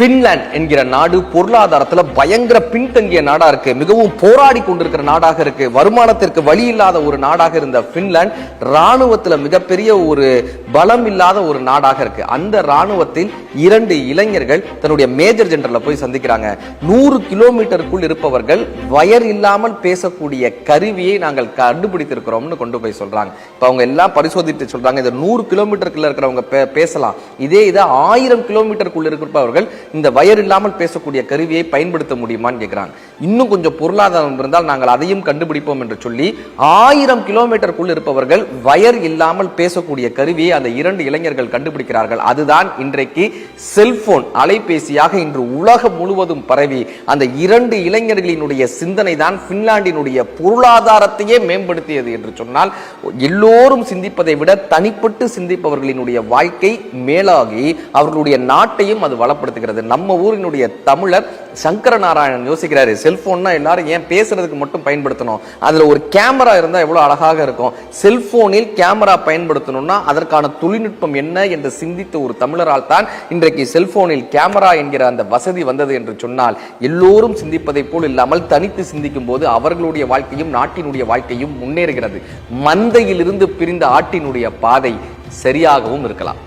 Finland என்கிற நாடு பொருளாதாரத்துல பயங்கர பின்தங்கிய நாடா இருக்கு. மிகவும் போராடி கொண்டிருக்கிற நாடாக இருக்கு. வருமானத்திற்கு வழி இல்லாத ஒரு நாடாக இருந்த பின்லாந்து ராணுவத்துல மிகப்பெரிய ஒரு பலம் இல்லாத ஒரு நாடாக இருக்கு. அந்த ராணுவத்தில் இரண்டு இளைஞர்கள் தன்னுடைய மேஜர் ஜெனரல போய் சந்திக்கிறாங்க. நூறு கிலோமீட்டருக்குள் இருப்பவர்கள் வயர் இல்லாமல் பேசக்கூடிய கருவியை நாங்கள் கண்டுபிடித்திருக்கிறோம்னு கொண்டு போய் சொல்றாங்க. இப்ப அவங்க எல்லாம் பரிசோதித்து சொல்றாங்க இந்த நூறு கிலோமீட்டருக்குள்ள இருக்கிறவங்க பேசலாம். இதே இதை ஆயிரம் கிலோமீட்டருக்குள்ள இருப்பவர்கள் இந்த வயர் இல்லாமல் பேசக்கூடிய கருவியை பயன்படுத்த முடியுமான்னு கேட்குறாங்க இன்னும் கொஞ்சம் பொருளாதாரம் இருந்தால் நாங்கள் அதையும் கண்டுபிடிப்போம் என்று சொல்லி ஆயிரம் கிலோமீட்டருக்குள் இருப்பவர்கள் வயர் இல்லாமல் பேசக்கூடிய கருவியை அந்த இரண்டு இளைஞர்கள் கண்டுபிடிக்கிறார்கள். அதுதான் இன்றைக்கு செல்போன் அலைபேசியாக இன்று உலகம் முழுவதும் பரவி அந்த இரண்டு இளைஞர்களினுடைய சிந்தனை தான் பின்லாண்டினுடைய பொருளாதாரத்தையே மேம்படுத்தியது என்று சொன்னால் எல்லோரும் சிந்திப்பதை விட தனிப்பட்டு சிந்திப்பவர்களினுடைய வாழ்க்கை மேலாகி அவர்களுடைய நாட்டையும் அது வளப்படுத்துகிறது. நம்ம ஊரினுடைய தமிழர் சங்கர நாராயணன் யோசிக்கிறாரு செல்போன்னா எல்லாரும் ஏன் பேசுறதுக்கு மட்டும் பயன்படுத்தணும்? அதுல ஒரு கேமரா இருந்தா எவ்வளவு அழகாக இருக்கும்? செல்போனில் கேமரா பயன்படுத்தணும்னா அதற்கான தொழில்நுட்பம் என்ன என்று சிந்தித்த ஒரு தமிழரால் தான் இன்றைக்கு செல்போனில் கேமரா என்கிற அந்த வசதி வந்தது என்று சொன்னால் எல்லோரும் சிந்திப்பதை போல் இல்லாமல் தனித்து சிந்திக்கும் போது அவர்களுடைய வாழ்க்கையும் நாட்டினுடைய வாழ்க்கையும் முன்னேறுகிறது. மந்தையிலிருந்து பிரிந்த ஆட்டினுடைய பாதை சரியாகவும் இருக்கலாம்.